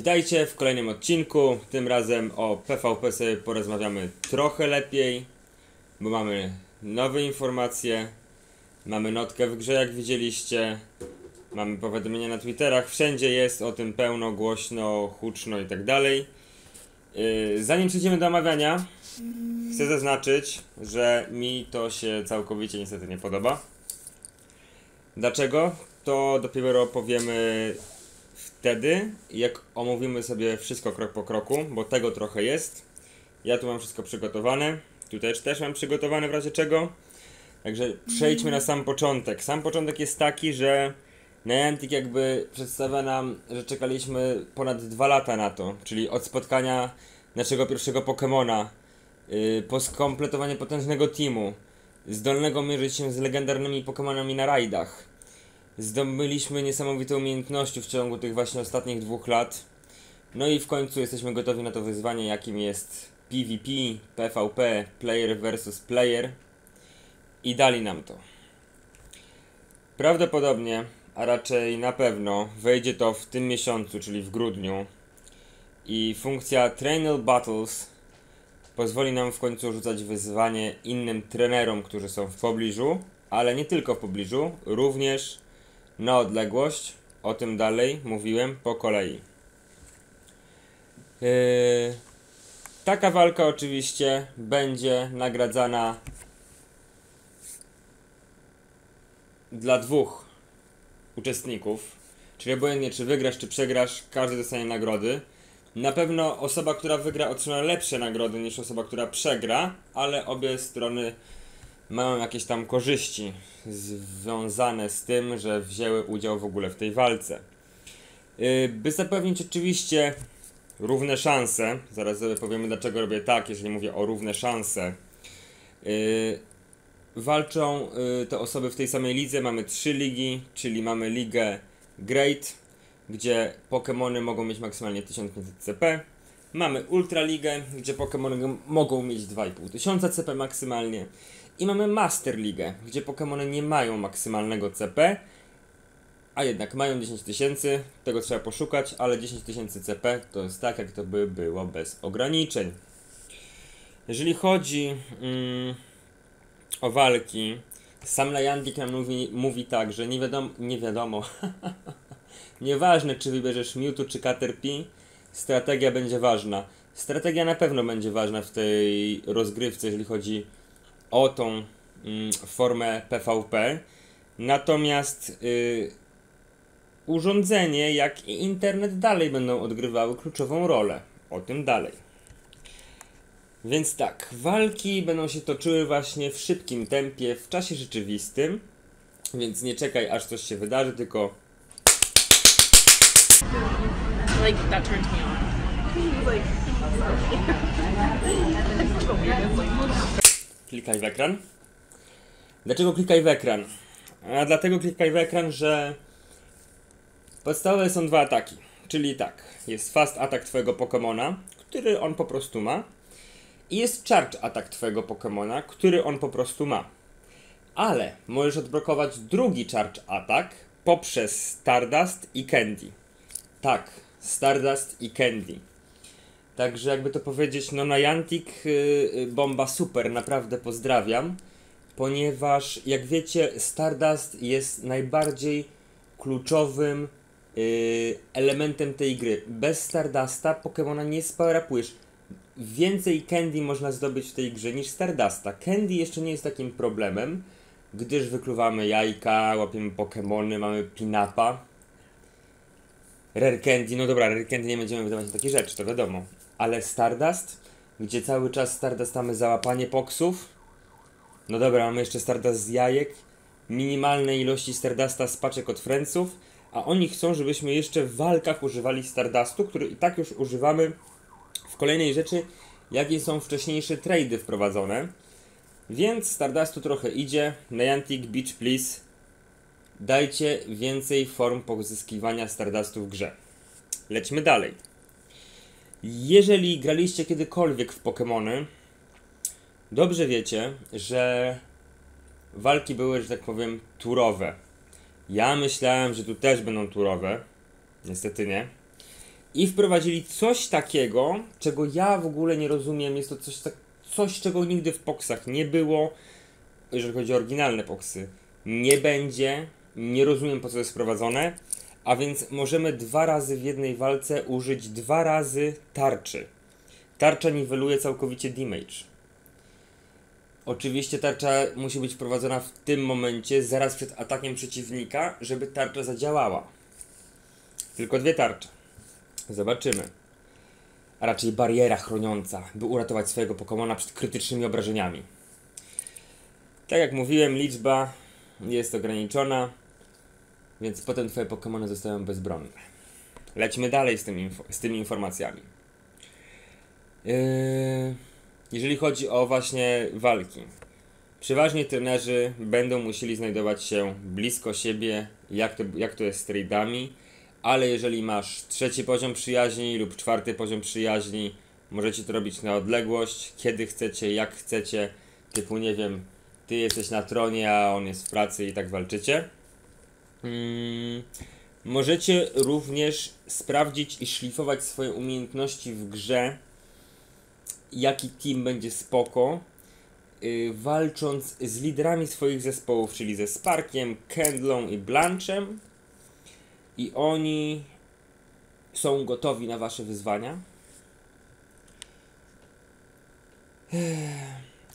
Witajcie w kolejnym odcinku. Tym razem o PvP sobie porozmawiamy trochę lepiej, bo mamy nowe informacje, mamy notkę w grze, jak widzieliście, mamy powiadomienia na Twitterach, wszędzie jest o tym pełno, głośno, huczno i tak dalej. Yy, Zanim przejdziemy do omawiania, chcę zaznaczyć, że mi to się całkowicie niestety nie podoba. Dlaczego? To dopiero powiemy wtedy, jak omówimy sobie wszystko krok po kroku, bo tego trochę jest. Ja tu mam wszystko przygotowane. Tu też, też mam przygotowane w razie czego. Także przejdźmy na sam początek. Sam początek jest taki, że Niantic jakby przedstawia nam, że czekaliśmy ponad dwa lata na to, czyli od spotkania naszego pierwszego Pokemona, yy, po skompletowanie potężnego teamu, zdolnego mierzyć się z legendarnymi Pokemonami na rajdach. Zdobyliśmy niesamowite umiejętności w ciągu tych właśnie ostatnich dwóch lat. No i w końcu jesteśmy gotowi na to wyzwanie, jakim jest PvP, PvP, player versus player. I dali nam to. Prawdopodobnie, a raczej na pewno, wejdzie to w tym miesiącu, czyli w grudniu. I funkcja Trainal Battles pozwoli nam w końcu rzucać wyzwanie innym trenerom, którzy są w pobliżu, ale nie tylko w pobliżu, również na odległość. O tym dalej mówiłem po kolei. Yy, taka walka oczywiście będzie nagradzana dla dwóch uczestników. Czyli obojętnie czy wygrasz, czy przegrasz, każdy dostanie nagrody. Na pewno osoba, która wygra, otrzyma lepsze nagrody niż osoba, która przegra, ale obie strony mają jakieś tam korzyści związane z tym, że wzięły udział w ogóle w tej walce. Yy, by zapewnić oczywiście równe szanse, zaraz sobie powiemy dlaczego robię tak, jeżeli mówię o równe szanse. Yy, walczą yy, te osoby w tej samej lidze, mamy trzy ligi, czyli mamy ligę Great, gdzie Pokémony mogą mieć maksymalnie 1500 CP. Mamy Ultraligę, gdzie Pokémony mogą mieć 2500 CP maksymalnie. I mamy Master League, gdzie Pokémony nie mają maksymalnego CP, a jednak mają 10 tysięcy, tego trzeba poszukać, ale 10 tysięcy CP to jest tak, jak to by było bez ograniczeń. Jeżeli chodzi mm, o walki, sam Niantic nam mówi, mówi tak, że nie wiadomo, nie wiadomo, nieważne czy wybierzesz Mewtwo czy Caterpie, strategia będzie ważna. Strategia na pewno będzie ważna w tej rozgrywce, jeżeli chodzi o tą mm, formę PvP. Natomiast y, urządzenie, jak i internet dalej będą odgrywały kluczową rolę. O tym dalej. Więc tak, walki będą się toczyły właśnie w szybkim tempie, w czasie rzeczywistym. Więc nie czekaj, aż coś się wydarzy, tylko Like that turns me on. klikaj w ekran. Dlaczego klikaj w ekran? A dlatego klikaj w ekran, że podstawowe są dwa ataki. Czyli tak, jest fast atak twojego Pokemona, który on po prostu ma. I jest charge atak twojego Pokemona, który on po prostu ma. Ale możesz odblokować drugi charge atak poprzez Stardust i Candy. Tak, Stardust i Candy. Także jakby to powiedzieć, no Niantic yy, bomba super, naprawdę pozdrawiam, ponieważ jak wiecie Stardust jest najbardziej kluczowym yy, elementem tej gry. Bez Stardusta Pokemona nie spowerupujesz. Więcej Candy można zdobyć w tej grze niż Stardusta. Candy jeszcze nie jest takim problemem, gdyż wykluwamy jajka, łapiemy Pokemony, mamy Pinapa. Rare Candy, no dobra, Rare Candy nie będziemy wydawać na takie rzeczy, to wiadomo. Ale Stardust, gdzie cały czas Stardust mamy załapanie poksów. No dobra, mamy jeszcze Stardust z jajek, minimalne ilości Stardusta z paczek od Friendsów, a oni chcą, żebyśmy jeszcze w walkach używali Stardustu, który i tak już używamy w kolejnej rzeczy, jakie są wcześniejsze trady wprowadzone. Więc Stardustu trochę idzie. Niantic Beach Please. Dajcie więcej form pozyskiwania Stardustu w grze. Lećmy dalej. Jeżeli graliście kiedykolwiek w Pokémony, dobrze wiecie, że walki były, że tak powiem, turowe. Ja myślałem, że tu też będą turowe. Niestety nie. I wprowadzili coś takiego, czego ja w ogóle nie rozumiem. Jest to coś, tak, coś czego nigdy w poksach nie było, jeżeli chodzi o oryginalne poksy. Nie będzie, nie rozumiem po co jest wprowadzone, a więc możemy dwa razy w jednej walce użyć dwa razy tarczy. Tarcza niweluje całkowicie damage. Oczywiście tarcza musi być wprowadzona w tym momencie, zaraz przed atakiem przeciwnika, żeby tarcza zadziałała. Tylko dwie tarcze. Zobaczymy. A raczej bariera chroniąca, by uratować swojego Pokemona przed krytycznymi obrażeniami. Tak jak mówiłem, liczba jest ograniczona, więc potem twoje Pokemony zostają bezbronne. Lećmy dalej z, tym z tymi informacjami. Yy, jeżeli chodzi o właśnie walki. Przeważnie trenerzy będą musieli znajdować się blisko siebie, jak to, jak to jest z tradeami, ale jeżeli masz trzeci poziom przyjaźni lub czwarty poziom przyjaźni, możecie to robić na odległość, kiedy chcecie, jak chcecie, typu nie wiem, ty jesteś na tronie, a on jest w pracy i tak walczycie. Mm, możecie również sprawdzić i szlifować swoje umiejętności w grze, jaki team będzie spoko, yy, walcząc z liderami swoich zespołów, czyli ze Sparkiem, Kendlą i Blanchem. I oni są gotowi na wasze wyzwania.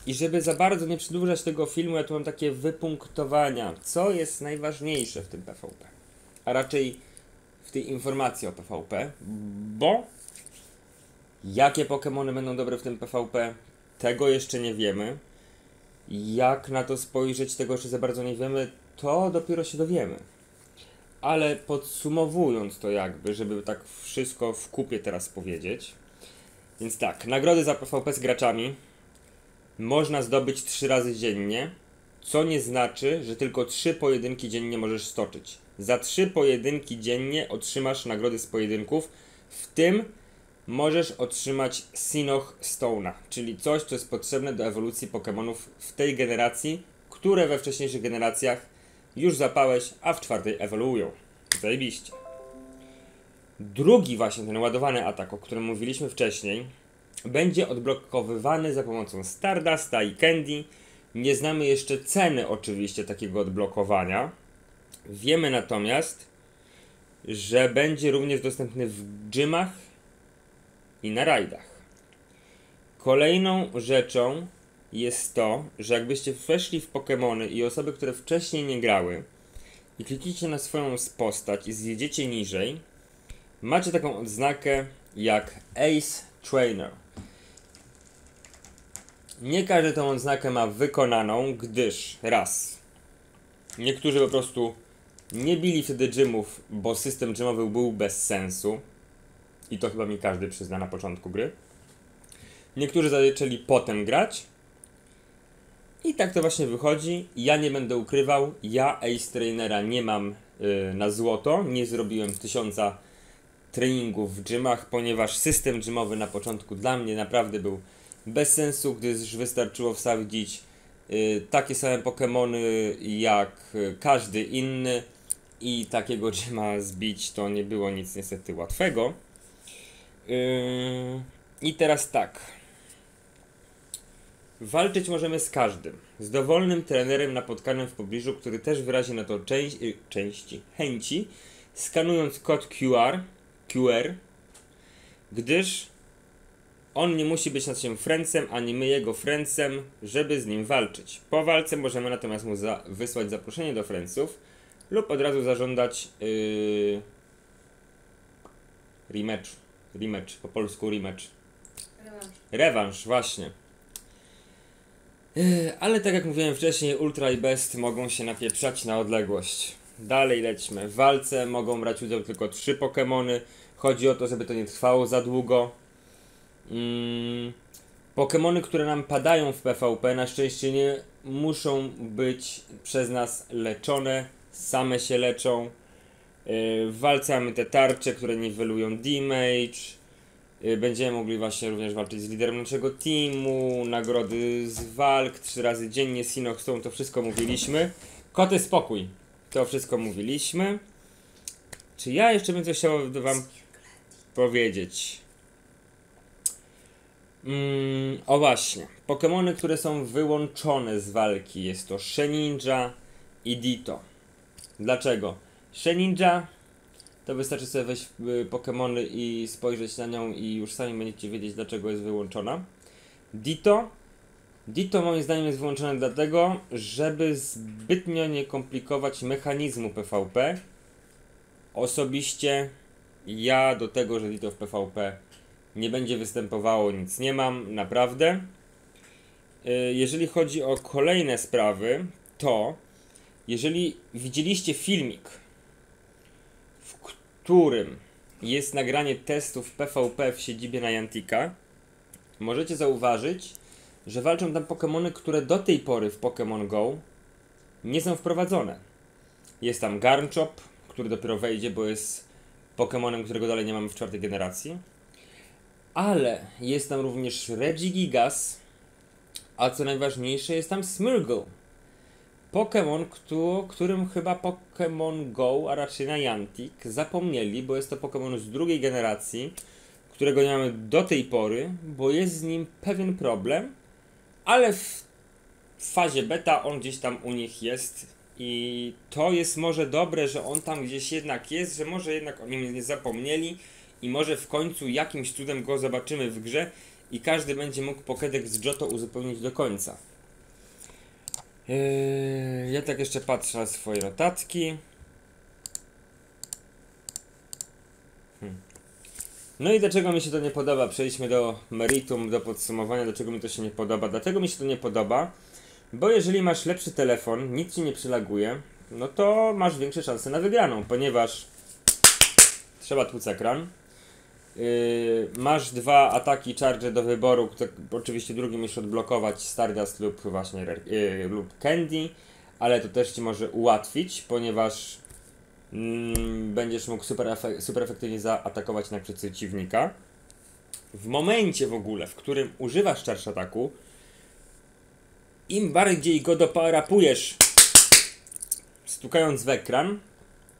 I żeby za bardzo nie przedłużać tego filmu, ja tu mam takie wypunktowania, co jest najważniejsze w tym PvP. A raczej w tej informacji o PvP, bo jakie Pokémony będą dobre w tym PvP, tego jeszcze nie wiemy. Jak na to spojrzeć, tego jeszcze za bardzo nie wiemy, to dopiero się dowiemy. Ale podsumowując to jakby, żeby tak wszystko w kupie teraz powiedzieć. Więc tak, nagrody za PvP z graczami można zdobyć 3 razy dziennie, co nie znaczy, że tylko 3 pojedynki dziennie możesz stoczyć. Za 3 pojedynki dziennie otrzymasz nagrody z pojedynków, w tym możesz otrzymać Sinoch Stone'a, czyli coś, co jest potrzebne do ewolucji Pokémonów w tej generacji, które we wcześniejszych generacjach już zapałeś, a w czwartej ewoluują. Zajebiście. Drugi właśnie ten ładowany atak, o którym mówiliśmy wcześniej, będzie odblokowywany za pomocą Stardusta i Candy. Nie znamy jeszcze ceny oczywiście takiego odblokowania. Wiemy natomiast, że będzie również dostępny w gymach i na rajdach. Kolejną rzeczą jest to, że jakbyście weszli w Pokémony i osoby, które wcześniej nie grały i klikniecie na swoją postać i zjedziecie niżej, macie taką odznakę jak Ace Trainer. Nie każdy tą odznakę ma wykonaną, gdyż raz, niektórzy po prostu nie bili wtedy gymów, bo system gymowy był bez sensu. I to chyba mi każdy przyzna na początku gry. Niektórzy zaczęli potem grać. I tak to właśnie wychodzi. Ja nie będę ukrywał, ja Ace Trainera nie mam yy, na złoto. Nie zrobiłem tysiąca treningów w gymach, ponieważ system gymowy na początku dla mnie naprawdę był bez sensu, gdyż wystarczyło wsadzić yy, takie same Pokémony jak yy, każdy inny i takiego gyma zbić to nie było nic niestety łatwego. Yy, I teraz tak. Walczyć możemy z każdym. Z dowolnym trenerem napotkanym w pobliżu, który też wyrazi na to część, yy, części chęci, skanując kod QR, QR, gdyż on nie musi być naszym friendsem, ani my jego friendsem, żeby z nim walczyć. Po walce możemy natomiast mu za wysłać zaproszenie do friendsów lub od razu zażądać yy, rematch. Rematch, po polsku rematch. Rewanż, właśnie. Yy, ale tak jak mówiłem wcześniej, Ultra i Best mogą się napieprzać na odległość. Dalej lećmy. W walce mogą brać udział tylko trzy Pokémony. Chodzi o to, żeby to nie trwało za długo. Mm, Pokémony, które nam padają w PvP, na szczęście nie muszą być przez nas leczone. Same się leczą. Yy, W walce mamy te tarcze, które niwelują damage. Yy, Będziemy mogli właśnie również walczyć z liderem naszego teamu. Nagrody z walk, trzy razy dziennie, Sinnoh Stone, to wszystko mówiliśmy. Koty spokój, to wszystko mówiliśmy. Czy ja jeszcze bym coś chciał wam powiedzieć? Mm, o właśnie, Pokémony, które są wyłączone z walki, jest to Sheninja i Ditto. Dlaczego? Sheninja to wystarczy sobie wejść w y, Pokémony i spojrzeć na nią i już sami będziecie wiedzieć dlaczego jest wyłączona. Ditto Ditto moim zdaniem jest wyłączone dlatego, żeby zbytnio nie komplikować mechanizmu PvP. Osobiście ja do tego, że Ditto w PvP nie będzie występowało, nic nie mam, naprawdę. Y, Jeżeli chodzi o kolejne sprawy, to jeżeli widzieliście filmik, w którym jest nagranie testów PvP w siedzibie Niantica, możecie zauważyć, że walczą tam Pokémony, które do tej pory w Pokémon Go nie są wprowadzone. Jest tam Garnchop, który dopiero wejdzie, bo jest Pokémonem, którego dalej nie mamy w czwartej generacji. Ale jest tam również Regigigas, a co najważniejsze jest tam Smirgle. Pokémon, któ- którym chyba Pokémon Go, a raczej Niantic zapomnieli, bo jest to Pokémon z drugiej generacji, którego nie mamy do tej pory, bo jest z nim pewien problem, ale w fazie beta on gdzieś tam u nich jest i to jest może dobre, że on tam gdzieś jednak jest, że może jednak o nim nie zapomnieli i może w końcu jakimś cudem go zobaczymy w grze i każdy będzie mógł Pokédex z Johto uzupełnić do końca. Yy, ja tak jeszcze patrzę na swoje notatki. Hmm. No i dlaczego mi się to nie podoba? Przejdźmy do meritum, do podsumowania, dlaczego mi to się nie podoba. Dlatego mi się to nie podoba, bo jeżeli masz lepszy telefon, nic ci nie przylaguje, no to masz większe szanse na wygraną, ponieważ trzeba tłuc ekran. Yy, masz dwa ataki charge do wyboru, oczywiście drugi musisz odblokować Stardust lub właśnie yy, lub Candy, ale to też ci może ułatwić, ponieważ mm, będziesz mógł super, efe- super efektywnie zaatakować na przeciwnika. W momencie w ogóle, w którym używasz charge ataku, im bardziej go doparapujesz, stukając w ekran,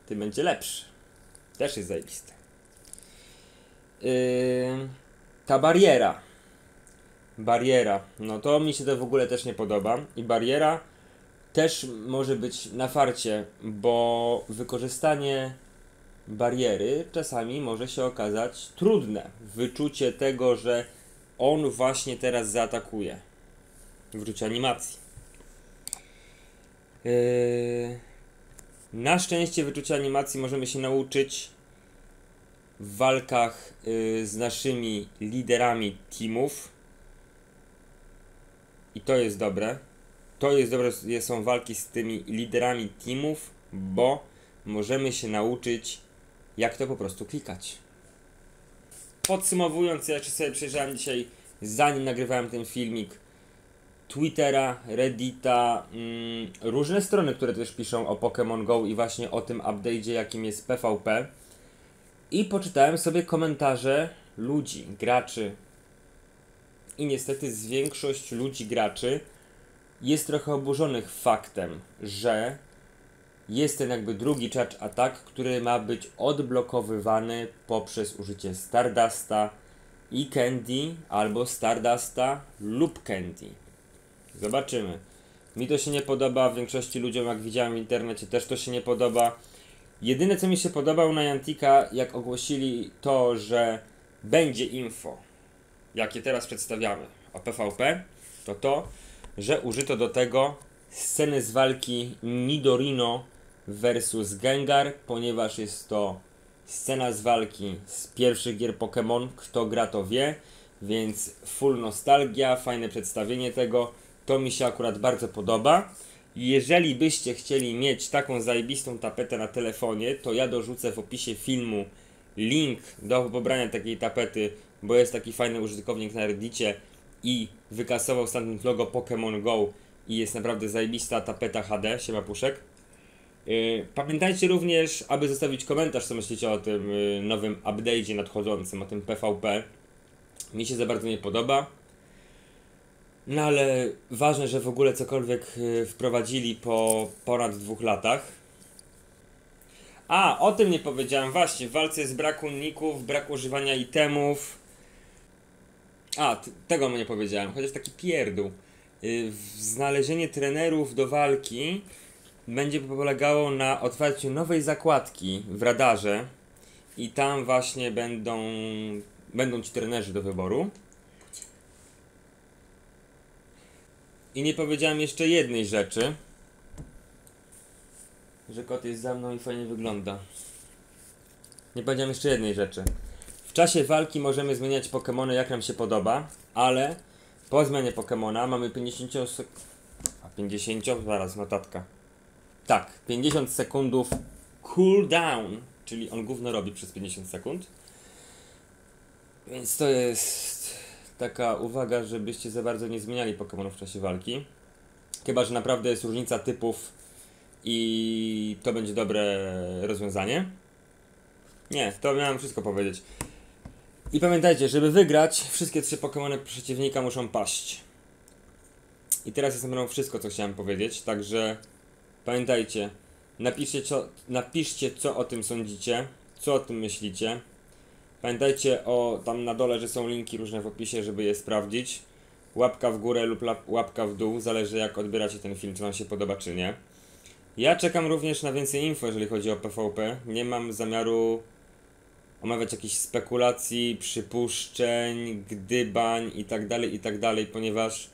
tym będzie lepszy. Też jest zajebiste. Ta bariera. Bariera. No to mi się to w ogóle też nie podoba. I bariera też może być na farcie, bo wykorzystanie bariery czasami może się okazać trudne. Wyczucie tego, że on właśnie teraz zaatakuje. Wyczucie animacji. Yy, na szczęście wyczucia animacji możemy się nauczyć w walkach y, z naszymi liderami teamów. I to jest dobre. To jest dobre, są walki z tymi liderami teamów, bo możemy się nauczyć, jak to po prostu klikać. Podsumowując, ja jeszcze sobie przejrzałem dzisiaj, zanim nagrywałem ten filmik, Twittera, Reddita, mm, różne strony, które też piszą o Pokémon Go i właśnie o tym update'zie, jakim jest PvP. I poczytałem sobie komentarze ludzi, graczy. I niestety z większość ludzi, graczy jest trochę oburzonych faktem, że jest ten jakby drugi charge attack, który ma być odblokowywany poprzez użycie Stardusta i Candy, albo Stardusta lub Candy. Zobaczymy. Mi to się nie podoba, większości ludziom, jak widziałem w internecie, też to się nie podoba. Jedyne co mi się podobało na Jantika, jak ogłosili to, że będzie info, jakie teraz przedstawiamy o PvP, to to, że użyto do tego sceny z walki Nidorino versus Gengar, ponieważ jest to scena z walki z pierwszych gier Pokémon, kto gra to wie, więc full nostalgia, fajne przedstawienie tego, to mi się akurat bardzo podoba. Jeżeli byście chcieli mieć taką zajebistą tapetę na telefonie, to ja dorzucę w opisie filmu link do pobrania takiej tapety, bo jest taki fajny użytkownik na Reddicie i wykasował stamtąd logo Pokémon Go i jest naprawdę zajebista tapeta HD, siema puszek. Yy, Pamiętajcie również, aby zostawić komentarz, co myślicie o tym yy, nowym update'zie nadchodzącym, o tym PvP. Mi się za bardzo nie podoba. No ale ważne, że w ogóle cokolwiek y, wprowadzili po ponad dwóch latach. A, o tym nie powiedziałem, właśnie, w walce jest brak uników, brak używania itemów. A, tego nie powiedziałem, chociaż taki pierdół. Y, znalezienie trenerów do walki będzie polegało na otwarciu nowej zakładki w radarze i tam właśnie będą, będą ci trenerzy do wyboru. I nie powiedziałem jeszcze jednej rzeczy. Że kot jest za mną i fajnie wygląda. Nie powiedziałem jeszcze jednej rzeczy. W czasie walki możemy zmieniać Pokémony jak nam się podoba, ale po zmianie Pokémona mamy 50 sek- A 50? Zaraz, notatka. Tak, 50 sekundów cooldown, czyli on gówno robi przez 50 sekund. Więc to jest taka uwaga, żebyście za bardzo nie zmieniali Pokémonów w czasie walki. Chyba, że naprawdę jest różnica typów i to będzie dobre rozwiązanie. Nie, to miałem wszystko powiedzieć. I pamiętajcie, żeby wygrać, wszystkie trzy Pokémony przeciwnika muszą paść. I teraz jest na pewno wszystko, co chciałem powiedzieć, także pamiętajcie, napiszcie co, napiszcie, co o tym sądzicie, co o tym myślicie. Pamiętajcie o tam na dole, że są linki różne w opisie, żeby je sprawdzić. Łapka w górę lub łapka w dół, zależy jak odbieracie ten film, czy wam się podoba, czy nie. Ja czekam również na więcej info, jeżeli chodzi o PvP. Nie mam zamiaru omawiać jakichś spekulacji, przypuszczeń, gdybań i tak dalej, i tak ponieważ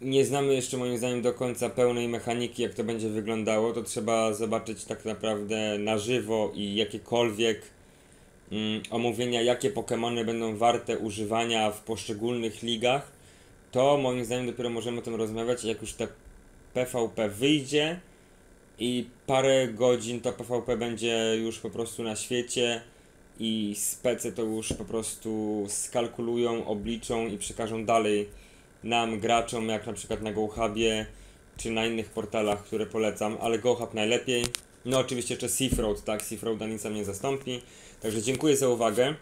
nie znamy jeszcze moim zdaniem do końca pełnej mechaniki, jak to będzie wyglądało. To trzeba zobaczyć tak naprawdę na żywo i jakiekolwiek omówienia, jakie Pokémony będą warte używania w poszczególnych ligach. To moim zdaniem dopiero możemy o tym rozmawiać, jak już te PvP wyjdzie i parę godzin to PvP będzie już po prostu na świecie i spece to już po prostu skalkulują, obliczą i przekażą dalej nam, graczom, jak na przykład na GoHubie czy na innych portalach, które polecam, ale GoHub najlepiej. No oczywiście jeszcze Seafroad, tak, Seafroada nic nam nie zastąpi. Także dziękuję za uwagę.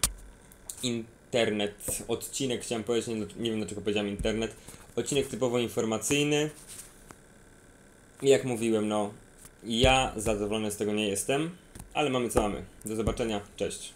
Internet, odcinek chciałem powiedzieć, nie, nie wiem dlaczego powiedziałem internet. Odcinek typowo informacyjny. Jak mówiłem, no, ja zadowolony z tego nie jestem, ale mamy co mamy. Do zobaczenia, cześć.